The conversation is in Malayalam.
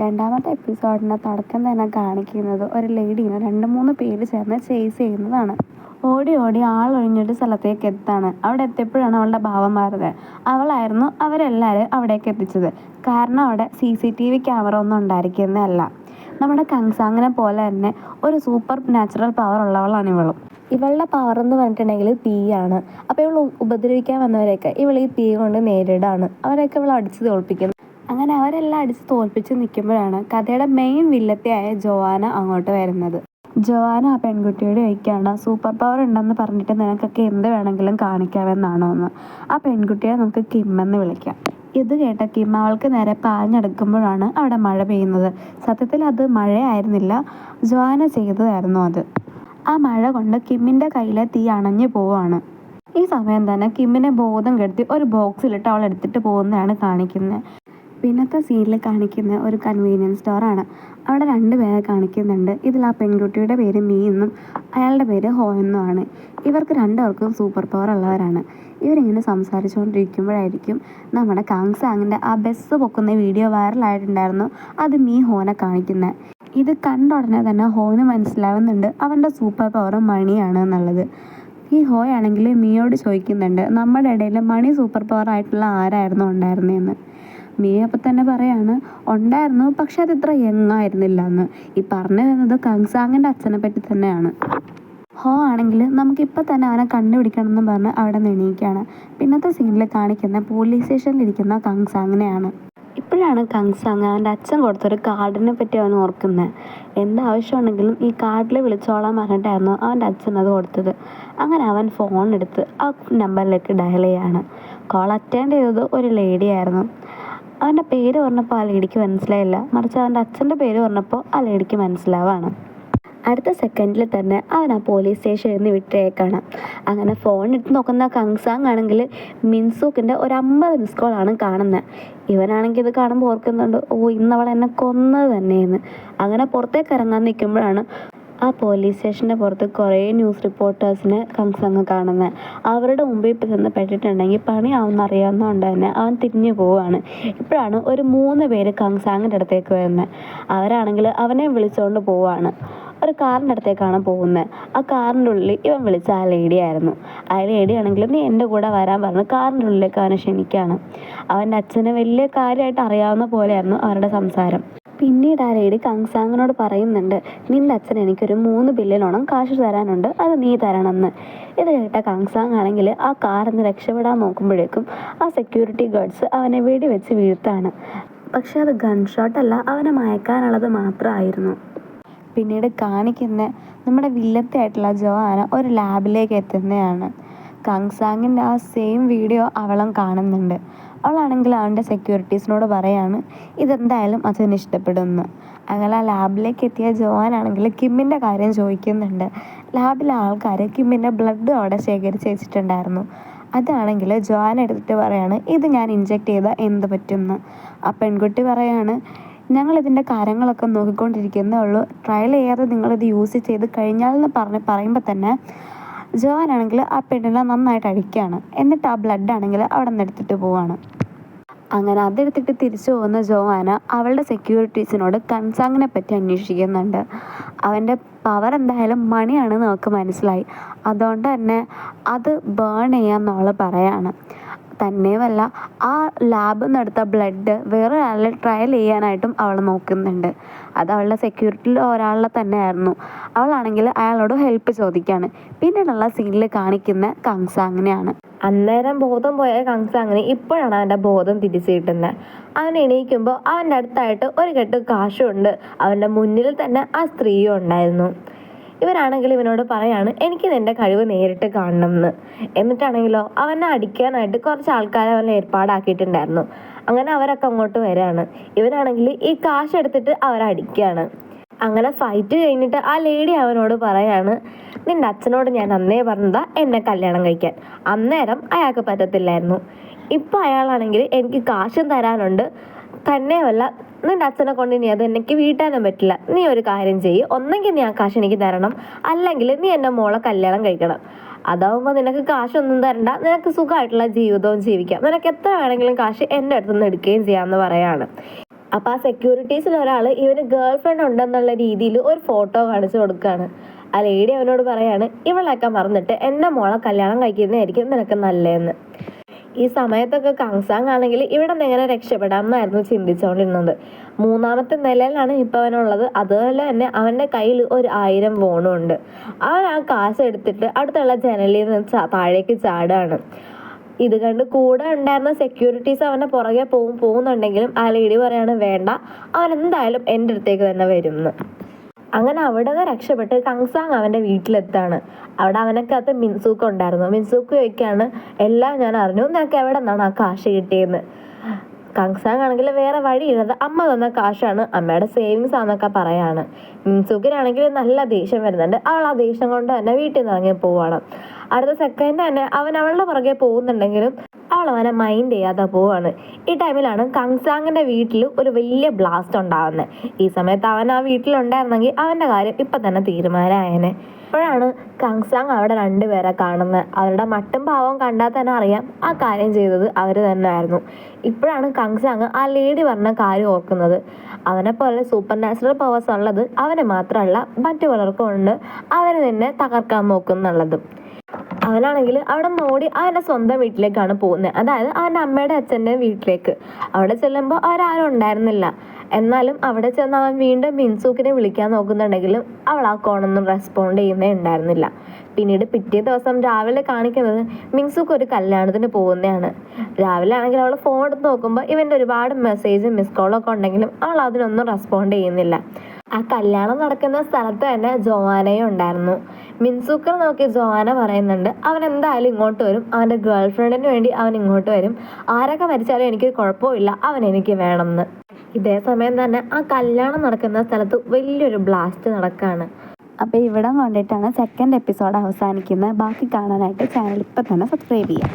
രണ്ടാമത്തെ എപ്പിസോഡിന്റെ തുടക്കം തന്നെ കാണിക്കുന്നത് ഒരു ലേഡീനെ രണ്ട് മൂന്ന് പേര് ചേർന്ന് ചേസ് ചെയ്യുന്നതാണ്. ഓടി ഓടി ആളൊഴിഞ്ഞൊരു സ്ഥലത്തേക്ക് എത്താണ്. അവിടെ എത്തിയപ്പോഴാണ് അവളുടെ ഭാവം മാറുന്നത്. അവളായിരുന്നു അവരെല്ലാവരും അവിടേക്ക് എത്തിച്ചത്. കാരണം അവിടെ C C T V camera ഒന്നും ഉണ്ടായിരിക്കുന്നതല്ല. നമ്മുടെ കങ്സാങ്ങിനെ പോലെ തന്നെ ഒരു സൂപ്പർ നാച്ചുറൽ പവർ ഉള്ളവളാണ് ഇവളും. ഇവളുടെ പവർ എന്ന് പറഞ്ഞിട്ടുണ്ടെങ്കിൽ തീയാണ് അപ്പോൾ ഇവൾ ഉപദ്രവിക്കാൻ വന്നവരെയൊക്കെ ഇവൾ ഈ തീ കൊണ്ട് നേരിടാണ്. അവരെയൊക്കെ ഇവൾ അടിച്ച് തോൽപ്പിക്കുന്നു. അങ്ങനെ അവരെല്ലാം അടിച്ച് തോൽപ്പിച്ച് നിൽക്കുമ്പോഴാണ് കഥയുടെ മെയിൻ വില്ലത്തെയായ ജോവാന അങ്ങോട്ട് വരുന്നത്. ജോവാന ആ പെൺകുട്ടിയോട് ചോദിക്കുകയാണ് സൂപ്പർ പവർ ഉണ്ടെന്ന് പറഞ്ഞിട്ട് നിനക്കൊക്കെ എന്ത് വേണമെങ്കിലും കാണിക്കാമെന്നാണോ എന്ന്. ആ പെൺകുട്ടിയെ നമുക്ക് കിമ്മെന്ന് വിളിക്കാം. ഇത് കേട്ട കിം അവൾക്ക് നേരെ പാഞ്ഞെടുക്കുമ്പോഴാണ് അവിടെ മഴ പെയ്യുന്നത്. സത്യത്തിൽ അത് മഴയായിരുന്നില്ല ജോവാന ചെയ്തതായിരുന്നു അത്. ആ മഴ കൊണ്ട് കിമ്മിന്റെ കയ്യിലെ തീ അണഞ്ഞു പോവാണ് ഈ സമയം തന്നെ കിമ്മിനെ ബോധം കെടുത്തി ഒരു ബോക്സിലിട്ട് അവൾ എടുത്തിട്ട് പോകുന്നതാണ് കാണിക്കുന്നത്. പിന്നത്തെ സീനിൽ കാണിക്കുന്ന ഒരു കൺവീനിയൻസ് സ്റ്റോറാണ് അവിടെ രണ്ട് പേരെ കാണിക്കുന്നുണ്ട്. ഇതിൽ ആ പെൺകുട്ടിയുടെ പേര് മീ എന്നും അയാളുടെ പേര് ഹോ എന്നുമാണ് ഇവർക്ക് രണ്ടുപേർക്കും സൂപ്പർ പവർ ഉള്ളവരാണ്. ഇവരിങ്ങനെ സംസാരിച്ചുകൊണ്ടിരിക്കുമ്പോഴായിരിക്കും നമ്മുടെ കാങ്സാങ്ങിന്റെ ആ ബസ് പൊക്കുന്ന വീഡിയോ വൈറലായിട്ടുണ്ടായിരുന്നു അത് മീ ഹോനെ കാണിക്കുന്നത് ഇത് കണ്ട ഉടനെ തന്നെ ഹോന് മനസ്സിലാവുന്നുണ്ട് അവന്റെ സൂപ്പർ പവർ മണിയാണ് എന്നുള്ളത്. ഈ ഹോയാണെങ്കിൽ മീയോട് ചോദിക്കുന്നുണ്ട് നമ്മുടെ ഇടയിൽ മണി സൂപ്പർ പവർ ആയിട്ടുള്ള ആരായിരുന്നു ഉണ്ടായിരുന്നതെന്ന് മീ അപ്പം തന്നെ പറയാണ് ഉണ്ടായിരുന്നു പക്ഷെ അത് ഇത്ര യങ് ആയിരുന്നില്ല എന്ന് ഈ പറഞ്ഞു വരുന്നത് കങ്സാങ്ങിന്റെ അച്ഛനെ പറ്റി തന്നെയാണ്. ഹോ ആണെങ്കിൽ നമുക്കിപ്പോൾ തന്നെ അവനെ കണ്ടുപിടിക്കണം എന്ന് പറഞ്ഞ് അവിടെ നിന്ന് പിന്നത്തെ സീനിൽ കാണിക്കുന്ന പോലീസ് സ്റ്റേഷനിൽ ഇരിക്കുന്ന കങ്സാങ്ങിനെയാണ്. ഇപ്പോഴാണ് കങ്സാങ് അവന്റെ അച്ഛൻ കൊടുത്തൊരു കാർഡിനെ പറ്റി അവൻ ഓർക്കുന്നത് എന്താവശ്യമുണ്ടെങ്കിലും ഈ കാർഡിൽ വിളിച്ചോളാൻ പറഞ്ഞിട്ടായിരുന്നു അവന്റെ അച്ഛൻ അത് കൊടുത്തത്. അങ്ങനെ അവൻ ഫോൺ എടുത്ത് ആ നമ്പറിലേക്ക് ഡയൽ ചെയ്യാണ്. കോൾ അറ്റൻഡ് ചെയ്തത് ഒരു ലേഡി ആയിരുന്നു. അവന്റെ പേര് പറഞ്ഞപ്പോൾ ആ ലേഡിക്ക് മനസ്സിലായില്ല. മറിച്ച് അവന്റെ അച്ഛന്റെ പേര് പറഞ്ഞപ്പോൾ ആ ലേഡിക്ക് മനസ്സിലാവാണ്. അടുത്ത സെക്കൻഡിൽ തന്നെ അവൻ ആ പോലീസ് സ്റ്റേഷനിൽ നിന്ന് വിട്ടേക്കാണ്. അങ്ങനെ ഫോൺ എടുത്ത് നോക്കുന്ന കങ്സാങ് ആണെങ്കിൽ മിൻസൂക്കിന്റെ ഒരു അമ്പത് മിസ് കോളാണ് കാണുന്നത് ഇവനാണെങ്കിൽ ഇത് കാണുമ്പോൾ ഓർക്കുന്നുണ്ട് ഓ ഇന്നവൾ എന്നെ കൊന്നത് തന്നെയെന്ന്. അങ്ങനെ പുറത്തേക്ക് ഇറങ്ങാൻ നിൽക്കുമ്പോഴാണ് ആ പോലീസ് സ്റ്റേഷന്റെ പുറത്ത് കുറേ ന്യൂസ് റിപ്പോർട്ടേഴ്സിനെ കങ്സങ് കാണുന്നത് അവരുടെ മുമ്പിൽ ഇപ്പം ചെന്ന് പെട്ടിട്ടുണ്ടെങ്കിൽ പണി പണിയാവുന്ന അറിയാവുന്നതുകൊണ്ട് തന്നെ അവൻ തിരിഞ്ഞു പോവുകയാണ് ഇപ്പോഴാണ് ഒരു മൂന്ന് പേര് കങ്സാങ്ങിന്റെ അടുത്തേക്ക് വരുന്നത് അവരാണെങ്കിൽ അവനെ വിളിച്ചുകൊണ്ട് പോവുകയാണ് ഒരു കാറിന്റെ അടുത്തേക്കാണ് പോകുന്നത് ആ കാറിന്റെ ഉള്ളിൽ ഇവൻ വിളിച്ച ആ ലേഡി ആയിരുന്നു. ആ ലേഡി ആണെങ്കിൽ നീ എന്റെ കൂടെ വരാൻ പറഞ്ഞു. കാറിന്റെ ഉള്ളിലേക്ക് അവനെ ക്ഷണിക്കുകയാണ് അവന്റെ അച്ഛനെ വലിയ കാര്യമായിട്ട് അറിയാവുന്ന പോലെയായിരുന്നു അവരുടെ സംസാരം. പിന്നീട് ആ ലേഡി കങ്സാങ്ങിനോട് പറയുന്നുണ്ട് നിന്റെ അച്ഛൻ എനിക്കൊരു മൂന്ന് ബില്യണോളം കാശ് തരാനുണ്ട് അത് നീ തരണമെന്ന്. ഇത് കേട്ട കങ്സാങ് ആണെങ്കിൽ ആ കാറിൽ രക്ഷപ്പെടാൻ നോക്കുമ്പോഴേക്കും ആ സെക്യൂരിറ്റി ഗാർഡ്സ് അവനെ വെടിവെച്ച് വീഴ്ത്താണ്. പക്ഷെ അത് ഗൺ ഷോട്ടല്ല അവനെ മയക്കാനുള്ളത് മാത്രമായിരുന്നു. പിന്നീട് കാണിക്കുന്ന നമ്മുടെ വില്ലത്തായിട്ടുള്ള ജോആന ഒരു ലാബിലേക്ക് എത്തുന്നതാണ്. കങ്സാങ്ങിന്റെ ആ സെയിം വീഡിയോ അവളും കാണുന്നുണ്ട്. അവളാണെങ്കിൽ അവന്റെ സെക്യൂരിറ്റീസിനോട് പറയാണ് ഇതെന്തായാലും അച്ഛന് ഇഷ്ടപ്പെടുന്നു. അങ്ങനെ ലാബിലേക്ക് എത്തിയ ജോവാനാണെങ്കിൽ കിമ്മിന്റെ കാര്യം ചോദിക്കുന്നുണ്ട്. ലാബിലെ ആൾക്കാർ കിമ്മിന്റെ ബ്ലഡ് അവിടെ ശേഖരിച്ച് വെച്ചിട്ടുണ്ടായിരുന്നു. അതാണെങ്കിൽ ജോവാൻ എടുത്തിട്ട് പറയാണ് ഇത് ഞാൻ ഇൻജെക്റ്റ് ചെയ്താൽ എന്ത് പറ്റുമെന്ന് ആ പെൺകുട്ടി പറയാണ് ഞങ്ങളിതിന്റെ കാര്യങ്ങളൊക്കെ നോക്കിക്കൊണ്ടിരിക്കുന്നേ ഉള്ളൂ. ട്രയൽ ചെയ്യാതെ നിങ്ങളിത് യൂസ് ചെയ്ത് കഴിഞ്ഞാൽ എന്ന് പറഞ്ഞ് പറയുമ്പോൾ തന്നെ ജോവാനാണെങ്കിൽ ആ പെണ്ണിനെ നന്നായിട്ട് അടിക്കുകയാണ്. എന്നിട്ട് ആ ബ്ലഡ് ആണെങ്കിൽ അവിടെ നിന്ന് എടുത്തിട്ട് പോവാണ്. അങ്ങനെ അതെടുത്തിട്ട് തിരിച്ചു പോകുന്ന ജോവാന അവളുടെ സെക്യൂരിറ്റീസിനോട് കൺസാങ്ങിനെ പറ്റി അന്വേഷിക്കുന്നുണ്ട്. അവന്റെ പവർ എന്തായാലും മണിയാണെന്ന് അവൾക്ക് മനസ്സിലായി. അതുകൊണ്ട് തന്നെ അത് ബേൺ ചെയ്യാമെന്നവൾ പറയാണ്. തന്നെയുമല്ല ആ ലാബിൽ നിന്ന് എടുത്ത ബ്ലഡ് വേറെ ആളെ ട്രയൽ ചെയ്യാനായിട്ടും അവൾ നോക്കുന്നുണ്ട്. അത് അവളുടെ സെക്യൂരിറ്റിയിൽ ഒരാളെ തന്നെയായിരുന്നു. അവളാണെങ്കിൽ അയാളോട് ഹെൽപ്പ് ചോദിക്കുകയാണ് പിന്നീടുള്ള സീനിൽ കാണിക്കുന്ന കങ്സാങ്ങിനെയാണ് അന്നേരം ബോധം പോയ കങ്സാങ്ങിന് ഇപ്പോഴാണ് അവന്റെ ബോധം തിരിച്ചു കിട്ടുന്നത് അവൻ എണീക്കുമ്പോൾ അവന്റെ അടുത്തായിട്ട് ഒരു കെട്ട് കാശുണ്ട്. അവന്റെ മുന്നിൽ തന്നെ ആ സ്ത്രീയും ഉണ്ടായിരുന്നു. ഇവരാണെങ്കിൽ ഇവനോട് പറയാണ് എനിക്ക് നിന്റെ കഴിവ് നേരിട്ട് കാണണം എന്ന് എന്നിട്ടാണെങ്കിലോ അവനെ അടിക്കാനായിട്ട് കുറച്ച് ആൾക്കാരെ അവൻ ഏർപ്പാടാക്കിയിട്ടുണ്ടായിരുന്നു. അങ്ങനെ അവരൊക്കെ അങ്ങോട്ട് വരാണ്. ഇവനാണെങ്കിൽ ഈ കാശ് എടുത്തിട്ട് അവരെ അടിക്കുകയാണ്. അങ്ങനെ ഫൈറ്റ് കഴിഞ്ഞിട്ട് ആ ലേഡി അവനോട് പറയാണ് നിന്റെ അച്ഛനോട് ഞാൻ അന്നേ പറഞ്ഞതാ എന്നെ കല്യാണം കഴിക്കാൻ. അന്നേരം അയാൾക്ക് പറ്റത്തില്ലായിരുന്നു. ഇപ്പം അയാളാണെങ്കിൽ എനിക്ക് കാശും തരാനുണ്ട്. തന്നെയുമല്ല നിന്റെ അച്ഛനെ കൊണ്ട് ഇനി അത് എനിക്ക് വീട്ടാനും പറ്റില്ല. നീ ഒരു കാര്യം ചെയ്യ്. ഒന്നെങ്കിൽ നീ ആ കാശ് എനിക്ക് തരണം. അല്ലെങ്കിൽ നീ എന്റെ മോളെ കല്യാണം കഴിക്കണം. അതാവുമ്പോൾ നിനക്ക് കാശൊന്നും തരണ്ട. നിനക്ക് സുഖമായിട്ടുള്ള ജീവിതവും ജീവിക്കാം. നിനക്ക് എത്ര വേണമെങ്കിലും കാശ് എന്റെ അടുത്ത് നിന്ന് എടുക്കുകയും ചെയ്യാമെന്ന് പറയാണ്. അപ്പോൾ ആ സെക്യൂരിറ്റീസിൽ ഒരാൾ ഇവന് ഗേൾ ഫ്രണ്ട് ഉണ്ടെന്നുള്ള രീതിയിൽ ഒരു ഫോട്ടോ കാണിച്ചു കൊടുക്കുകയാണ് ആ ലേഡി അവനോട് പറയാണ് ഇവളൊക്കെ മറന്നിട്ട് എന്റെ മോളെ കല്യാണം കഴിക്കുന്നതായിരിക്കും നിനക്ക് നല്ലതെന്ന്. ഈ സമയത്തൊക്കെ കങ്സാങ് ആണെങ്കിൽ ഇവിടെ നിന്ന് എങ്ങനെ രക്ഷപ്പെടാം എന്നായിരുന്നു ചിന്തിച്ചുകൊണ്ടിരുന്നത്. മൂന്നാമത്തെ നിലയിലാണ് ഇപ്പോൾ അവനുള്ളത്. അതുപോലെ തന്നെ അവന്റെ കയ്യിൽ ഒരു ആയിരം ഫോണും ഉണ്ട്. അവൻ ആ കാശ് എടുത്തിട്ട് അടുത്തുള്ള ജനലിൽ നിന്ന് താഴേക്ക് ചാടുകയാണ് ഇത് കണ്ട് കൂടെ ഉണ്ടായിരുന്ന സെക്യൂരിറ്റീസ് അവന്റെ പുറകെ പോകും പോകുന്നുണ്ടെങ്കിലും ആ ലേഡി പറയാണ് വേണ്ട അവൻ എന്തായാലും എന്റെ അടുത്തേക്ക് തന്നെ വരും അങ്ങനെ അവിടെ നിന്ന് രക്ഷപ്പെട്ട് കങ്സാങ് അവന്റെ വീട്ടിലെത്താണ്. അവിടെ അവനക്കകത്ത് മിൻസൂക്ക് ഉണ്ടായിരുന്നു. മിൻസൂക്ക് ചോദിക്കുകയാണ് എല്ലാം ഞാൻ അറിഞ്ഞു. നിനക്ക് എവിടെ നിന്നാണ് ആ കാശ് കിട്ടിയെന്ന്? കങ്സാങ് ആണെങ്കിൽ വേറെ വഴിയില്ലാതെ അമ്മ തന്ന കാശാണ് അമ്മയുടെ സേവിങ്സ് ആണെന്നൊക്കെ പറയാണ്. മിൻസൂക്കിനാണെങ്കിൽ നല്ല ദേഷ്യം വരുന്നുണ്ട്. അവൾ ആ ദേഷ്യം കൊണ്ട് തന്നെ വീട്ടിൽ നിന്ന് ഇറങ്ങി പോവാണ്. അടുത്ത സെക്കൻഡ് തന്നെ അവൻ അവളുടെ പുറകെ പോകുന്നുണ്ടെങ്കിലും അവൾ അവനെ മൈൻഡ് ചെയ്യാതെ പോവാണ്. ഈ ടൈമിലാണ് കങ്സാങ്ങിന്റെ വീട്ടിൽ ഒരു വലിയ ബ്ലാസ്റ്റ് ഉണ്ടാകുന്നത് ഈ സമയത്ത് അവൻ ആ വീട്ടിലുണ്ടായിരുന്നെങ്കിൽ അവന്റെ കാര്യം ഇപ്പൊ തന്നെ തീരുമാനമായേനെ. അപ്പോഴാണ് കങ്സാങ് അവിടെ രണ്ടുപേരെ കാണുന്നത് അവരുടെ മട്ടും ഭാവവും കണ്ടാൽ തന്നെ അറിയാം ആ കാര്യം ചെയ്തത് അവർ തന്നെ ആയിരുന്നു ഇപ്പോഴാണ് കങ്സാങ് ആ ലേഡി പറഞ്ഞ കാര്യം ഓർക്കുന്നത്. അവനെ പോലെ സൂപ്പർ നാച്ചുറൽ പവേഴ്സ് ഉള്ളത് അവനെ മാത്രമല്ല മറ്റു പലർക്കും ഉണ്ട്. അവരെ തന്നെ തകർക്കാൻ നോക്കുന്നുള്ളതും അവനാണെങ്കിൽ അവിടെ നിന്ന് ഓടി അവന്റെ സ്വന്തം വീട്ടിലേക്കാണ് പോകുന്നത്. അതായത് അവന്റെ അമ്മയുടെ അച്ഛന്റെ വീട്ടിലേക്ക്. അവിടെ ചെല്ലുമ്പോൾ അവരാരും ഉണ്ടായിരുന്നില്ല. എന്നാലും അവിടെ ചെന്ന് അവൻ വീണ്ടും മിൻസൂക്കിനെ വിളിക്കാൻ നോക്കുന്നുണ്ടെങ്കിലും അവൾ ആ കോണൊന്നും റെസ്പോണ്ട് ചെയ്യുന്നേ ഉണ്ടായിരുന്നില്ല. പിന്നീട് പിറ്റേ ദിവസം രാവിലെ കാണിക്കുന്നത് മിൻസൂക്ക് ഒരു കല്യാണത്തിന് പോകുന്നതാണ്. രാവിലെ ആണെങ്കിൽ അവൾ ഫോൺ എടുത്ത് നോക്കുമ്പോൾ ഇവന്റെ ഒരുപാട് മെസ്സേജും മിസ് കോളൊക്കെ ഉണ്ടെങ്കിലും അവൾ അതിനൊന്നും റെസ്പോണ്ട് ചെയ്യുന്നില്ല. ആ കല്യാണം നടക്കുന്ന സ്ഥലത്ത് തന്നെ ജോവാനയും ഉണ്ടായിരുന്നു. മിൻസൂക്കർ നോക്കി ജോവാന പറയുന്നുണ്ട് അവൻ എന്തായാലും ഇങ്ങോട്ട് വരും. അവന്റെ ഗേൾ ഫ്രണ്ടിന് വേണ്ടി അവൻ ഇങ്ങോട്ട് വരും. ആരൊക്കെ മരിച്ചാലും എനിക്ക് കുഴപ്പമില്ല. അവൻ എനിക്ക് വേണമെന്ന്. ഇതേ സമയം തന്നെ ആ കല്യാണം നടക്കുന്ന സ്ഥലത്ത് വലിയൊരു ബ്ലാസ്റ്റ് നടക്കുകയാണ് അപ്പോൾ ഇവിടം കൊണ്ടിട്ടാണ് സെക്കൻഡ് എപ്പിസോഡ് അവസാനിക്കുന്നത്. ബാക്കി കാണാനായിട്ട് ചാനൽ ഇപ്പം തന്നെ സബ്സ്ക്രൈബ് ചെയ്യാം.